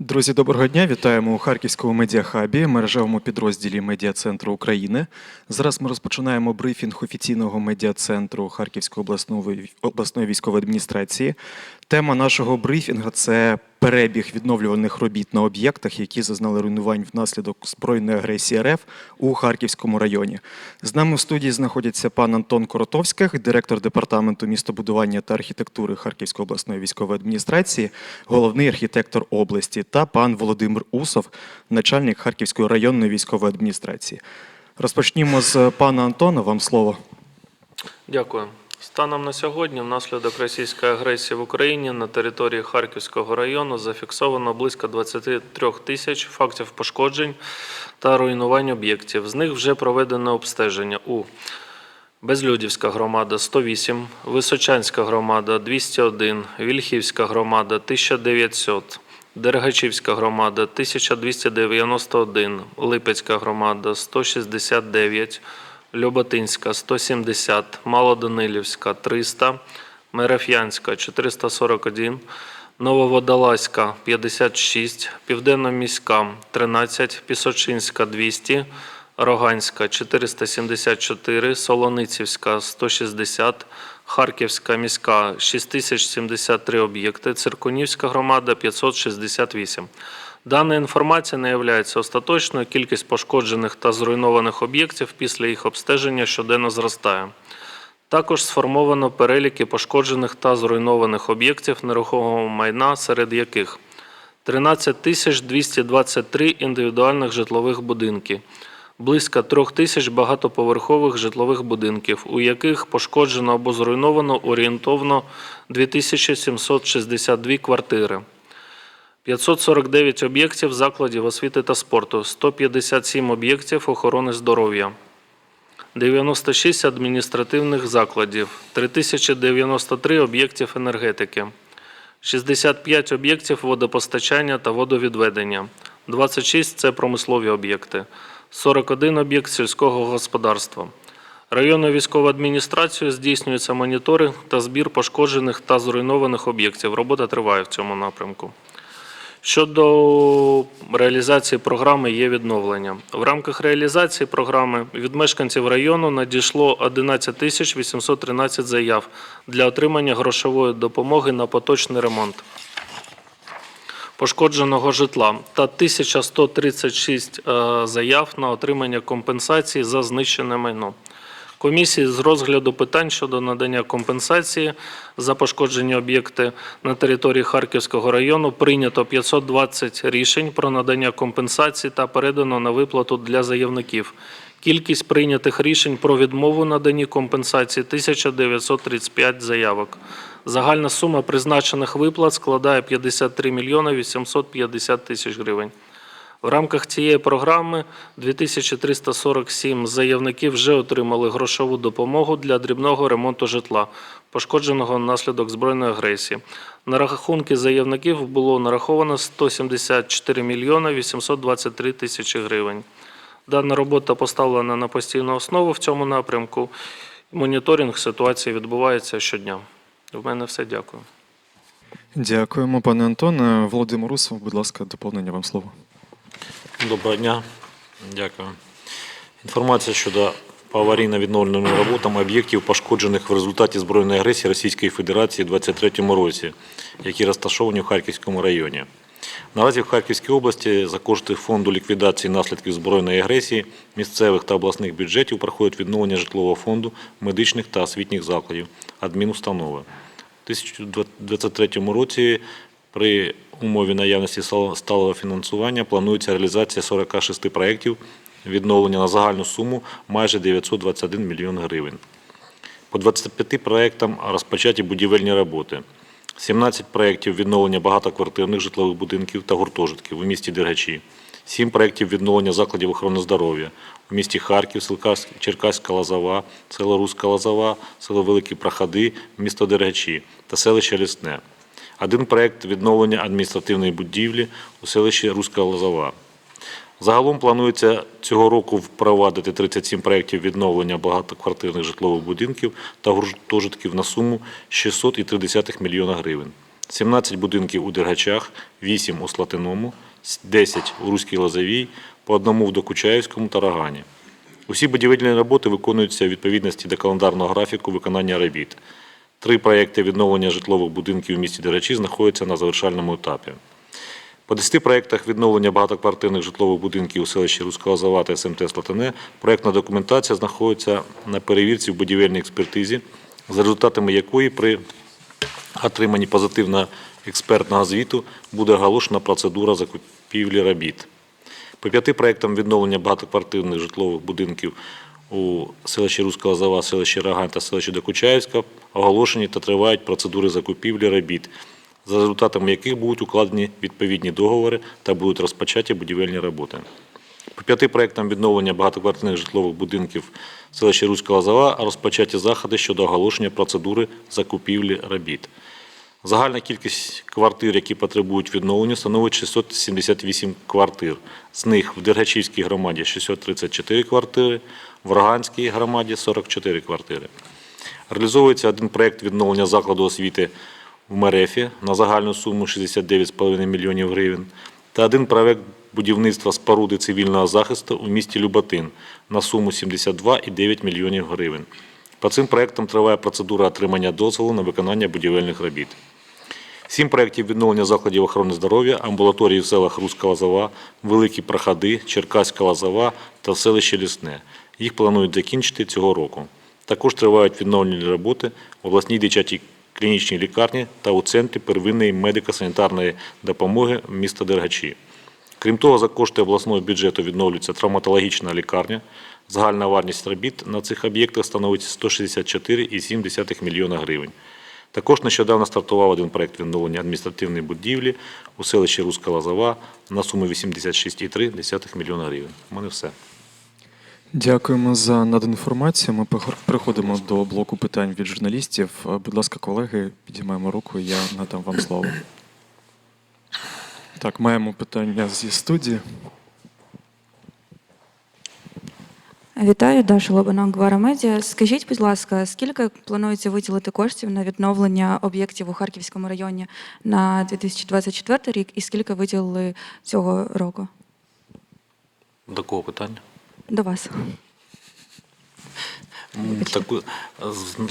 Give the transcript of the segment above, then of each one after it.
Друзі, доброго дня! Вітаємо у Харківському медіахабі, мережевому підрозділі Медіа-центру України. Зараз ми розпочинаємо брифінг офіційного медіа-центру Харківської обласної, обласної військової адміністрації. Тема нашого брифінгу це перебіг відновлюваних робіт на об'єктах, які зазнали руйнувань внаслідок збройної агресії РФ у Харківському районі. З нами в студії знаходиться пан Антон Коротовських, директор департаменту містобудування та архітектури Харківської обласної військової адміністрації, головний архітектор області, та пан Володимир Усов, начальник Харківської районної військової адміністрації. Розпочнімо з пана Антона. Вам слово. Дякую. Станом на сьогодні, внаслідок російської агресії в Україні на території Харківського району зафіксовано близько 23 тисяч фактів пошкоджень та руйнувань об'єктів. З них вже проведено обстеження у Безлюдівська громада 108, Височанська громада 201, Вільхівська громада 1900, Дергачівська громада 1291, Липецька громада 169, Люботинська 170, Малоданилівська 300, Мереф'янська 441, Нововодолазька 56, Південноміська 13, Пісочинська 200, Роганська 474, Солоницівська 160, Харківська міська 6073 об'єкти, Циркунівська громада 568. Дана інформація не є остаточною. Кількість пошкоджених та зруйнованих об'єктів після їх обстеження щоденно зростає. Також сформовано переліки пошкоджених та зруйнованих об'єктів нерухомого майна, серед яких 13 тисяч 223 індивідуальних житлових будинки, близько 3 тисяч багатоповерхових житлових будинків, у яких пошкоджено або зруйновано орієнтовно 2762 квартири. 549 об'єктів закладів освіти та спорту, 157 об'єктів охорони здоров'я, 96 адміністративних закладів, 3093 об'єктів енергетики, 65 об'єктів водопостачання та водовідведення, 26 – це промислові об'єкти, 41 об'єкт сільського господарства. Районною військовою адміністрацією здійснюється моніторинг та збір пошкоджених та зруйнованих об'єктів. Робота триває в цьому напрямку. Щодо реалізації програми є відновлення. В рамках реалізації програми від мешканців району надійшло 11 тисяч 813 заяв для отримання грошової допомоги на поточний ремонт пошкодженого житла та 1136 е, заяв на отримання компенсації за знищене майно. Комісії з розгляду питань щодо надання компенсації за пошкоджені об'єкти на території Харківського району прийнято 520 рішень про надання компенсації та передано на виплату для заявників. Кількість прийнятих рішень про відмову наданні компенсації 1935 заявок. Загальна сума призначених виплат складає 53 мільйони 850 тисяч гривень. В рамках цієї програми 2347 заявників вже отримали грошову допомогу для дрібного ремонту житла, пошкодженого внаслідок збройної агресії. На рахунки заявників було нараховано 174 мільйони 823 тисячі гривень. Дана робота поставлена на постійну основу в цьому напрямку. Моніторинг ситуації відбувається щодня. В мене все. Дякую. Дякуємо, пане Антоне. Володимир Усов, будь ласка, доповнення вам слово. Доброго дня. Дякую. Інформація щодо аварійно-відновленим роботам об'єктів, пошкоджених в результаті збройної агресії Російської Федерації у 2023 році, які розташовані в Харківському районі. Наразі в Харківській області за кошти фонду ліквідації наслідків збройної агресії місцевих та обласних бюджетів проходить відновлення житлового фонду, медичних та освітніх закладів, адмінустанови. У 2023 році при умові наявності сталого фінансування планується реалізація 46 проєктів відновлення на загальну суму майже 921 мільйон гривень. По 25 проєктам розпочаті будівельні роботи. 17 проєктів відновлення багатоквартирних житлових будинків та гуртожитків у місті Дергачі. 7 проєктів відновлення закладів охорони здоров'я у місті Харків, Черкаська Лозова, село Руська Лозова, село Великі Проходи, місто Дергачі та селище Лісне. Один проєкт відновлення адміністративної будівлі у селищі Руська Лозова. Загалом планується цього року впровадити 37 проєктів відновлення багатоквартирних житлових будинків та гуртожитків на суму 600,3 мільйона гривень. 17 будинків у Дергачах, 8 у Слатиному, 10 у Руській Лозовій, по одному в Докучаївському та Рогані. Усі будівельні роботи виконуються у відповідності до календарного графіку виконання робіт. Три проекти відновлення житлових будинків у місті Дергачі знаходяться на завершальному етапі. По 10 проєктах відновлення багатоквартирних житлових будинків у селищі Руського Зава та СМТ Слатине проєктна документація знаходиться на перевірці в будівельній експертизі, за результатами якої при отриманні позитивного експертного звіту буде оголошена процедура закупівлі робіт. По п'яти проєктам відновлення багатоквартирних житлових будинків у селищі Руського Зава, селищі Рогань та селищі Докучаївська оголошені та тривають процедури закупівлі робіт, за результатами яких будуть укладені відповідні договори та будуть розпочаті будівельні роботи. По п'яти проєктам відновлення багатоквартирних житлових будинків селища Руського Зава розпочаті заходи щодо оголошення процедури закупівлі робіт. Загальна кількість квартир, які потребують відновлення, становить 678 квартир. З них в Дергачівській громаді 634 квартири, в Роганській громаді 44 квартири. Реалізовується один проєкт відновлення закладу освіти в Мерефі на загальну суму 69,5 мільйонів гривень та один проєкт будівництва споруди цивільного захисту у місті Люботин на суму 72,9 мільйонів гривень. По цим проєктам триває процедура отримання дозволу на виконання будівельних робіт. Сім проєктів відновлення закладів охорони здоров'я, амбулаторії в селах Руська Лозова, Великі Проходи, Черкаська Лозова та в селищі Лісне. Їх планують закінчити цього року. Також тривають відновлені роботи в обласній дитячій клінічній лікарні та у центрі первинної медико-санітарної допомоги міста Дергачі. Крім того, за кошти обласного бюджету відновлюється травматологічна лікарня. Загальна вартість робіт на цих об'єктах становить 164,7 мільйона гривень. Також нещодавно стартував один проект відновлення адміністративної будівлі у селищі Руська Лозова на суму 86,3 мільйона гривень. У мене все. Дякуємо за надану. Ми переходимо до блоку питань від журналістів. Е, Будь ласка, колеги, підіймаємо руку, я надам вам слово. Так, маємо питання зі студії. Вітаю, Даша Лобанок, Гвара Медіа. Скажіть, будь ласка, скільки планується виділити коштів на відновлення об'єктів у Харківському районі на 2024 рік і скільки виділили цього року? До кого питання? До вас. Таку,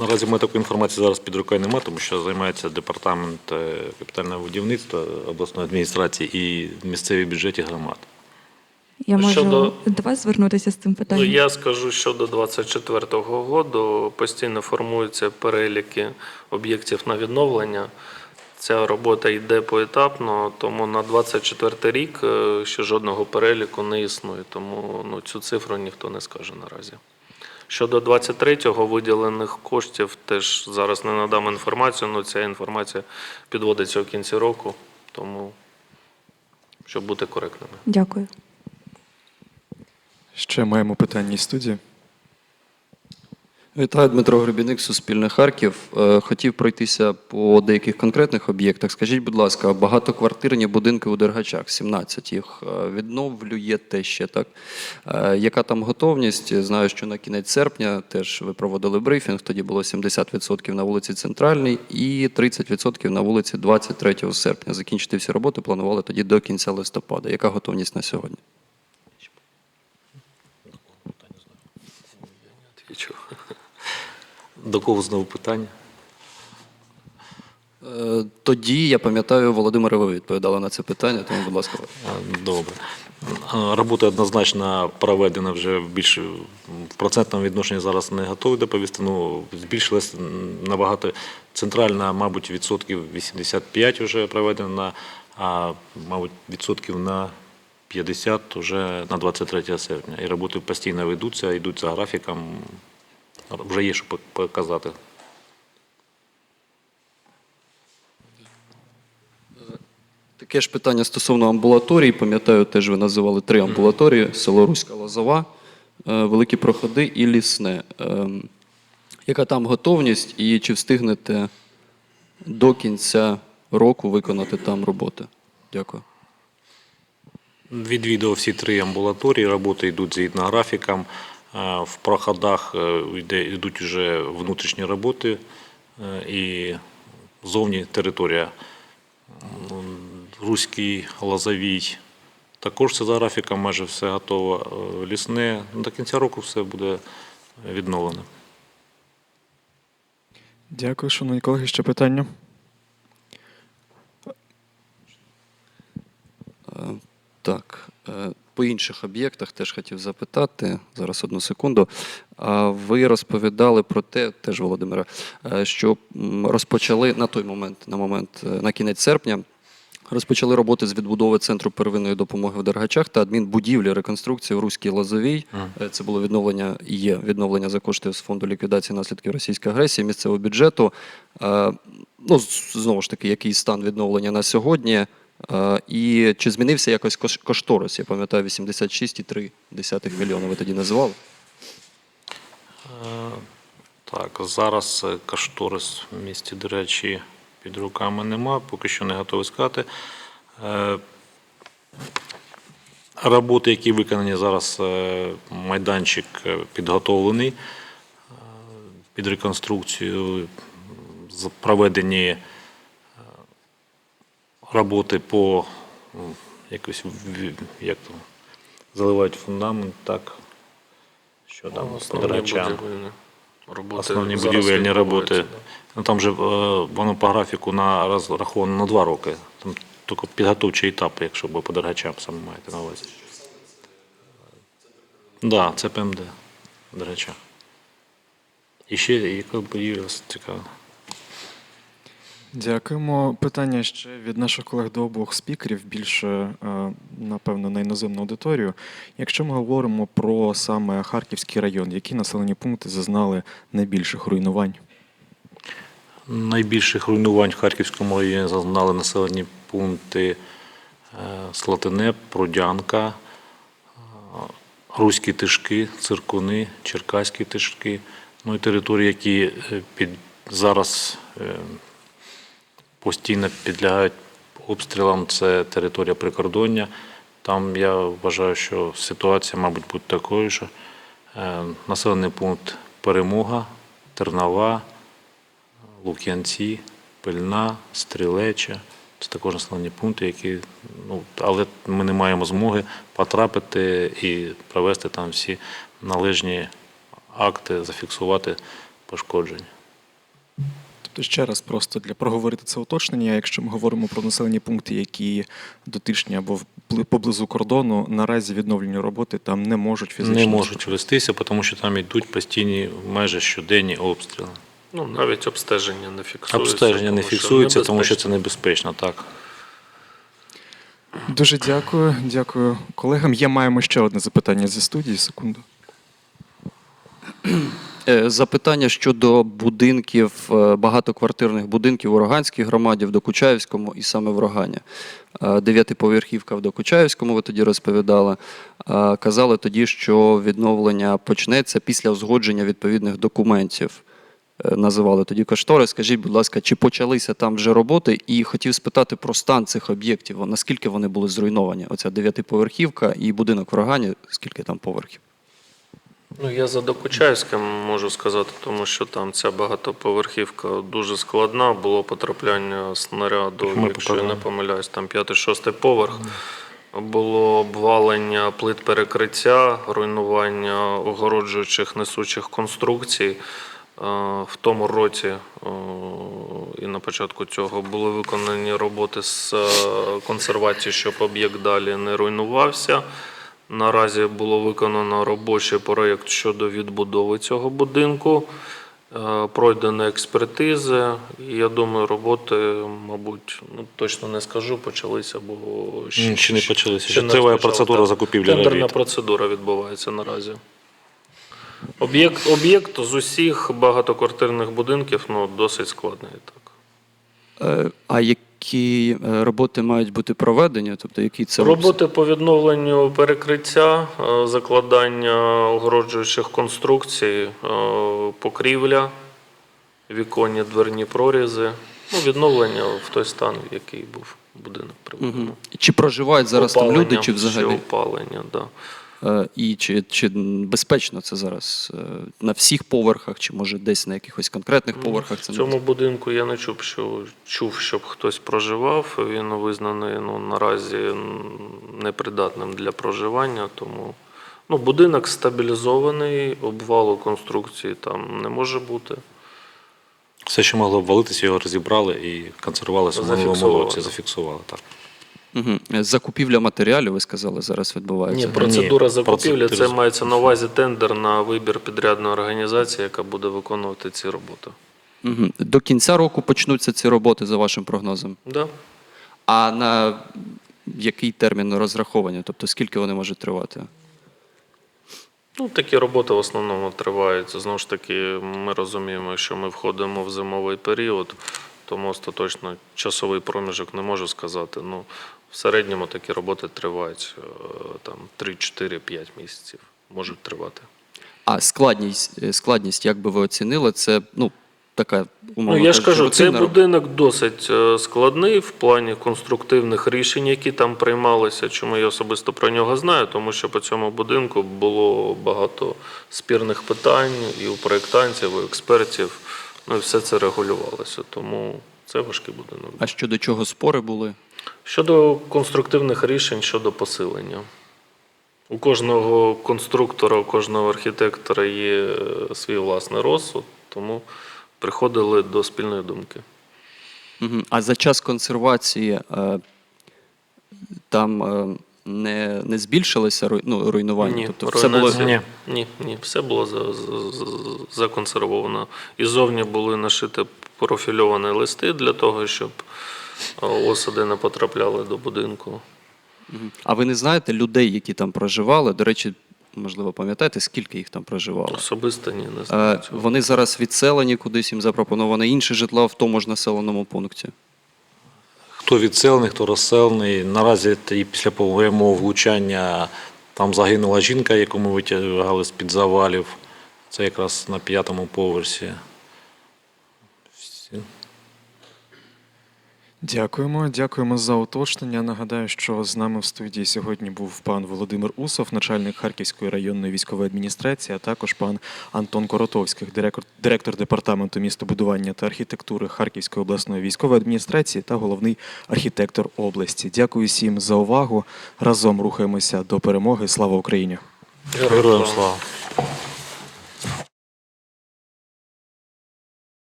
наразі ми такої інформації зараз під рукою немає, тому що займається департамент е, капітального будівництва обласної адміністрації і місцеві бюджеті громад. Я можу Щодо- до вас звернутися з цим Ну, питанням? я скажу, що до 2024 року постійно формуються переліки об'єктів на відновлення. Ця робота йде поетапно, тому на 24 рік е, ще жодного переліку не існує. Тому ну, цю цифру ніхто не скаже наразі. Щодо 23-го виділених коштів, теж зараз не надам інформацію, але ця інформація підводиться у кінці року, тому щоб бути коректними. Дякую. Ще маємо питання із студії. Вітаю, Дмитро Гребіник, Суспільне Харків. Е, Хотів пройтися по деяких конкретних об'єктах. Скажіть, будь ласка, багатоквартирні будинки у Дергачах, 17 їх е, відновлюєте ще так. Е, Яка там готовність? Знаю, що на кінець серпня теж ви проводили брифінг. Тоді було 70% на вулиці Центральній і 30% на вулиці 23 серпня. Закінчити всі роботи планували тоді до кінця листопада. Яка готовність на сьогодні? До кого знову питання? Е, Тоді я пам'ятаю, Володимире, ви відповідали на це питання, тому, будь ласка. Добре. Робота однозначно проведена вже в більш в процентному відношенні зараз не готовий доповісти. Ну, збільшилась набагато центральна, мабуть, відсотків 85 вже проведена, а мабуть, відсотків на 50 вже на 23 серпня. І роботи постійно ведуться, йдуть за графіком. Вже є що показати. Таке ж питання стосовно амбулаторій. Пам'ятаю, теж ви називали три амбулаторії: село Руська Лозова, е, Великі Проходи і Лісне. Ем, Яка там готовність і чи встигнете до кінця року виконати там роботи? Дякую. Відвідав всі три амбулаторії, роботи йдуть згідно графікам. Е, В проходах е, йде, йдуть вже внутрішні роботи е, і зовні територія Руський Лозовій. Також це за графіком майже все готово. Лісне ну, до кінця року все буде відновлено. Дякую, шановні колеги. Ще питання? Так, по інших об'єктах теж хотів запитати. Зараз одну секунду. А Ви розповідали про те, теж Володимире, е, що розпочали на той момент, на момент, е, на кінець серпня. Розпочали роботи з відбудови центру первинної допомоги в Дергачах та адмінбудівлі реконструкції в Руській Лозовій. Е, Це було відновлення є відновлення за кошти з фонду ліквідації наслідків російської агресії місцевого бюджету. Ну, знову ж таки, який стан відновлення на сьогодні? Е, І чи змінився якось кошторис? Я пам'ятаю, 86,3 мільйона ви тоді називали. Е, Так, зараз е, кошторис в місті, до речі, під руками нема, поки що не готовий сказати. Роботи, які виконані зараз, майданчик підготовлений під реконструкцію, проведені роботи по м, якось як там, заливають фундамент, так. Що там по Основні будівельні роботи. Основні будівельні роботи. Ну, там же е, воно по графіку на розраховано на два роки. Там тільки підготовчий етап, якщо ви по дергачам саме маєте на увазі. Так, да, це ПМД дергача. І ще яка будівля цікава? Дякуємо. Питання ще від наших колег до обох спікерів, більше, е, напевно, на іноземну аудиторію. Якщо ми говоримо про саме Харківський район, які населені пункти зазнали найбільших руйнувань? Найбільших руйнувань в Харківському районі зазнали населені пункти е, Слатине, Прудянка, е, Руські Тишки, Циркуни, Черкаські Тишки. Ну і території, які під, зараз постійно підлягають обстрілам, це територія прикордоння. Там я вважаю, що ситуація, мабуть, буде такою ж. Е, Населений пункт Перемога, Тернова. Лук'янці, Пильна, Стрілеча. Це також населені пункти, які, ну, але ми не маємо змоги потрапити і провести там всі належні акти, зафіксувати пошкодження. Тобто ще раз просто для проговорити це уточнення. Якщо ми говоримо про населені пункти, які дотичні або поблизу кордону, наразі відновлені роботи там не можуть фізично Не можуть вестися, тому що там йдуть постійні майже щоденні обстріли. Ну, навіть обстеження не фіксується. Обстеження не фіксуються, тому що це небезпечно. Так. Дуже дякую. Дякую колегам. Є маємо ще одне запитання зі студії. Секунду. Е, Запитання щодо будинків, е, багатоквартирних будинків у Роганській громаді, в Докучаївському і саме в Рогані. Е, Дев'ятиповерхівка в Докучаївському, ви тоді розповідали. Казали тоді, що відновлення почнеться після узгодження відповідних документів. Називали тоді кошторис. Скажіть, будь ласка, чи почалися там вже роботи? І хотів спитати про стан цих об'єктів. Наскільки вони були зруйновані? Оця дев'ятиповерхівка і будинок в Рогані, скільки там поверхів? Ну, я за Докучаївським можу сказати, тому що там ця багатоповерхівка дуже складна. Було потрапляння снаряду, Ми якщо я не помиляюсь, там п'ятий-шостий поверх. Було обвалення плит перекриття, руйнування огороджуючих несучих конструкцій. Е, В тому році е, і на початку цього були виконані роботи з е, консервації, щоб об'єкт далі не руйнувався. Наразі було виконано робочий проєкт щодо відбудови цього будинку. Е, Пройдені експертизи. І я думаю, роботи, мабуть, ну точно не скажу, почалися, бо Ні, ще не почалися. Ще не триває процедура закупівлі Тендерна робіт. процедура відбувається наразі. Об'єкт, об'єкт з усіх багатоквартирних будинків ну, досить складний. Так. Е, А які е, роботи мають бути проведені? Тобто, які це Роботи по відновленню перекриття, е, закладання огороджуючих конструкцій, е, покрівля, віконні дверні прорізи, ну, відновлення в той стан, в який був будинок приведено. Мгм. Чи проживають зараз там люди, чи взагалі? Ще опалення, да. Е, І чи, чи безпечно це зараз е, на всіх поверхах, чи може десь на якихось конкретних поверхах це В цьому будинку я не чув, що чув, щоб хтось проживав. Він визнаний ну, наразі непридатним для проживання, тому ну, будинок стабілізований, обвалу конструкції там не може бути. Все, що могло обвалитися, його розібрали і консервувалося в минулому Зафіксували, році, зафіксували. Так. Угу. Закупівля матеріалів, ви сказали, зараз відбувається. Ні, процедура Ні, закупівлі це мається на увазі тендер на вибір підрядної організації, яка буде виконувати ці роботи. Угу. До кінця року почнуться ці роботи за вашим прогнозом. Да? А на який термін розраховані? Тобто скільки вони можуть тривати? Ну, такі роботи в основному тривають. Знову ж таки, ми розуміємо, що ми входимо в зимовий період, тому остаточно часовий проміжок не можу сказати. Ну, в середньому такі роботи тривають е, там 3-4-5 місяців. Можуть тривати. А складність, е, складність, як би ви оцінили, це ну, така умовно Ну, я ж кажу, цей будинок досить е, складний в плані конструктивних рішень, які там приймалися. Чому я особисто про нього знаю? Тому що по цьому будинку було багато спірних питань і у проєктантів, і у експертів. Ну і все це регулювалося. Тому це важкий будинок. А щодо чого спори були? Щодо конструктивних рішень щодо посилення. У кожного конструктора, у кожного архітектора є е, свій власний розсуд, тому приходили до спільної думки. А за час консервації е, там е, не, не збільшилося ну, руйнування? Ні, тобто все було руйнація- ні, ні, все було за, за, за- законсервовано. І зовні були нашиті профільовані листи для того, щоб е, осади не потрапляли до будинку. А ви не знаєте людей, які там проживали? До речі, можливо, пам'ятаєте, скільки їх там проживало? Особисто ні, не знаю. Е, цього. Вони зараз відселені, кудись їм запропоновано інше житло в тому ж населеному пункті. Хто відселений, хто розселений. Наразі і після прямого влучання там загинула жінка, яку ми витягали з-під завалів. Це якраз на п'ятому поверсі. Всі. Дякуємо, дякуємо за уточнення. Нагадаю, що з нами в студії сьогодні був пан Володимир Усов, начальник Харківської районної військової адміністрації, а також пан Антон Коротовський, директор, директор департаменту містобудування та архітектури Харківської обласної військової адміністрації та головний архітектор області. Дякую всім за увагу. Разом рухаємося до перемоги. Слава Україні! Героям слава!